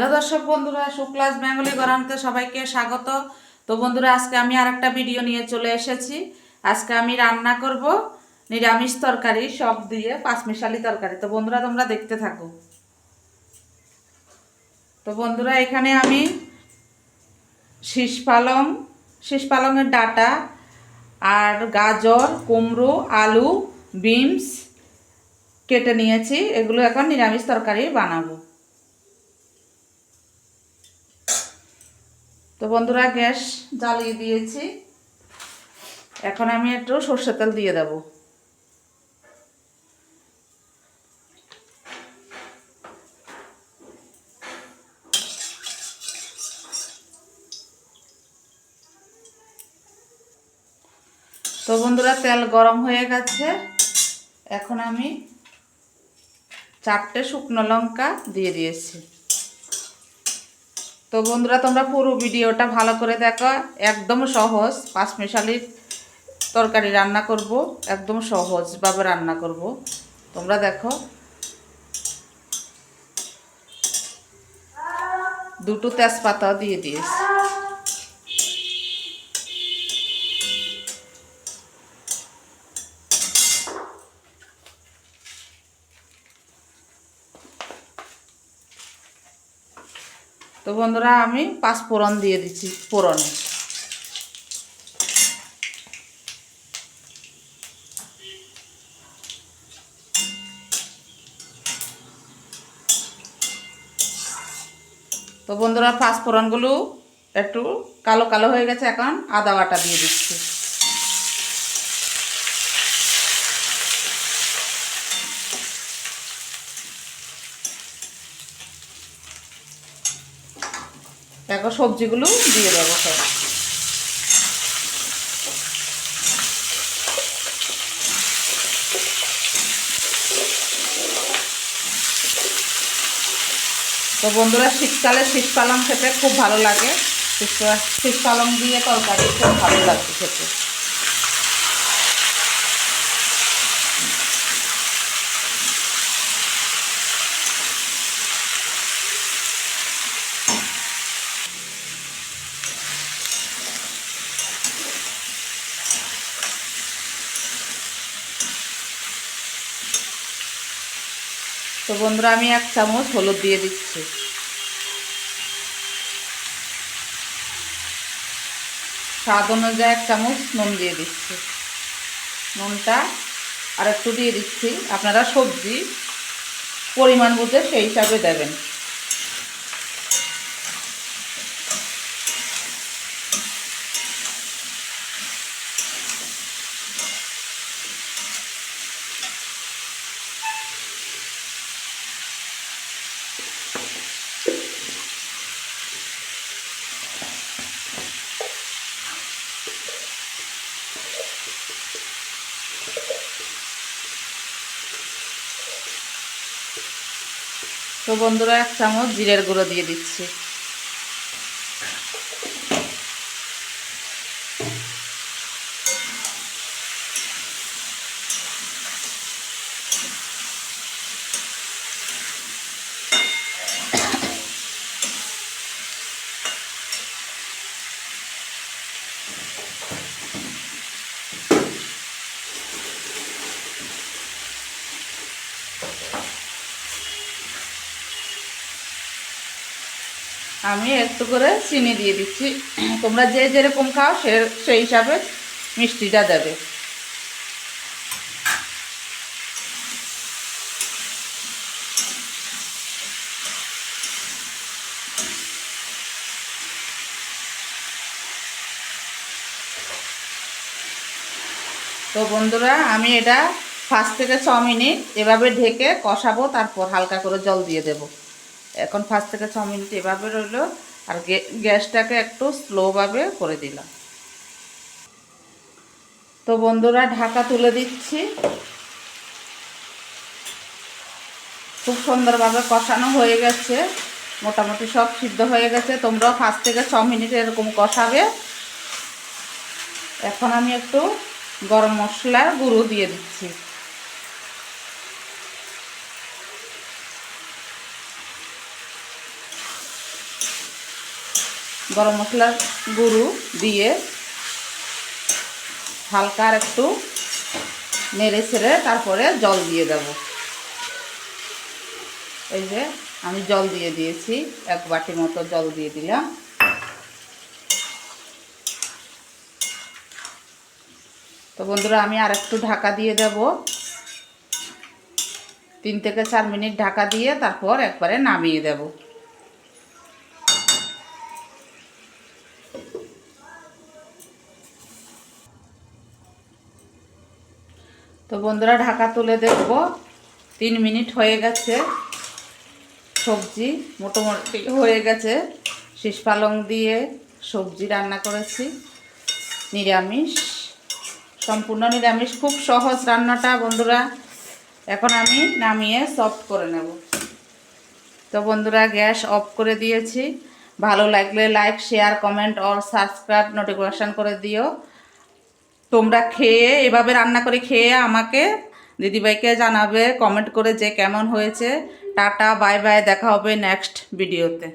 Hello দর্শক বন্ধুরা Shuklas Bengali গরান্তে সবাইকে স্বাগত। তো বন্ধুরা, আজকে আমি আর একটা ভিডিও নিয়ে চলে এসেছি। আজকে আমি রান্না করব নিরামিষ তরকারি, সব দিয়ে পাঁচমিশালি তরকারি। তো বন্ধুরা, তোমরা দেখতে থাকো। তো বন্ধুরা, এখানে আমি শীষ পালং শীষ পালংয়ের ডাটা আর গাজর, কুমড়ো, আলু, বিনস কেটে নিয়েছি। এগুলো এখন নিরামিষ তরকারি বানাবো। তো বন্ধুরা, গ্যাস জ্বালিয়ে দিয়েছি। এখন আমি একটু সর্ষের তেল দিয়ে দেব। তো বন্ধুরা, তেল গরম হয়ে গেছে। এখন আমি চারটে শুকনো লঙ্কা দিয়ে দিয়েছি। তো বন্ধুরা, তোমরা পুরো ভিডিওটা ভালো করে দেখো। একদম সহজ পাঁচমিশালির তরকারি রান্না করব, একদম সহজভাবে রান্না করব। তোমরা দেখো। দুটো তেজপাতা দিয়ে দিয়েছি। তো বন্ধুরা, আমি পাঁচ ফোড়ন দিয়ে দিচ্ছি ফোড়নে। তো বন্ধুরা, পাঁচ ফোড়নগুলো একটু কালো কালো হয়ে গেছে এখন, আদা বাটা দিয়ে দিচ্ছি। এখন সবজিগুলো দিয়ে দেবো সব। তো বন্ধুরা, শীতকালে শীত পালং খেতে খুব ভালো লাগে। শীত পালং দিয়ে তরকারি খুব ভালো লাগছে খেতে। তো বন্ধুরা, আমি এক চামচ হলুদ দিয়ে দিচ্ছি। স্বাদ অনুযায়ী এক চামচ নুন দিয়ে দিচ্ছি। নুনটা আর একটু দিয়ে দিচ্ছি। আপনারা সবজি পরিমাণ বুঝে সেই হিসাবে দেবেন। তো বন্ধুরা এক চামচ জিরের গুঁড়ো দিয়ে দিচ্ছি। আমি একটু করে চিনি দিয়ে দিচ্ছি। তোমরা যে যেরকম খাও সে, সেই হিসাবে মিষ্টিটা দেবে। তো বন্ধুরা, আমি এটা পাঁচ থেকে ছ মিনিট এভাবে ঢেকে কষাবো, তারপর হালকা করে জল দিয়ে দেবো। এখন পাঁচ থেকে ছ মিনিট এভাবে রইল আর গ্যাসটাকে একটু স্লোভাবে করে দিলাম। তো বন্ধুরা, ঢাকা তুলে দিচ্ছি। খুব সুন্দরভাবে কষানো হয়ে গেছে। মোটামুটি সব সিদ্ধ হয়ে গেছে। তোমরাও পাঁচ থেকে ছ মিনিট এরকম কষাবে। এখন আমি একটু গরম মশলার গুঁড়ো দিয়ে দিচ্ছি। গরম মশলার গুঁড়ো দিয়ে হালকা আর একটু নেড়ে ছেড়ে তারপরে জল দিয়ে দেব। এই যে আমি জল দিয়ে দিয়েছি, এক বাটি মতো জল দিয়ে দিলাম। তো বন্ধুরা, আমি আর একটু ঢাকা দিয়ে দেব। তিন থেকে চার মিনিট ঢাকা দিয়ে তারপর একবারে নামিয়ে দেব। তো বন্ধুরা ঢাকা তুলে দেখব। তিন মিনিট হয়ে গেছে। সবজি মোটামুটি হয়ে গেছে। শীষ পালং দিয়ে সবজি রান্না করেছি। নিরামিষ। সম্পূর্ণ নিরামিষ। খুব সহজ রান্নাটা বন্ধুরা। এখন আমি নামিয়ে সফট করে নেব। তো বন্ধুরা, গ্যাস অফ করে দিয়েছি। ভালো লাগলে like share comment or subscribe notification করে দিও। তোমরা খেয়ে, এভাবে রান্না করে খেয়ে আমাকে দিদিভাইকে জানাবে কমেন্ট করে যে কেমন হয়েছে। টাটা বাই বাই দেখা হবে নেক্সট ভিডিওতে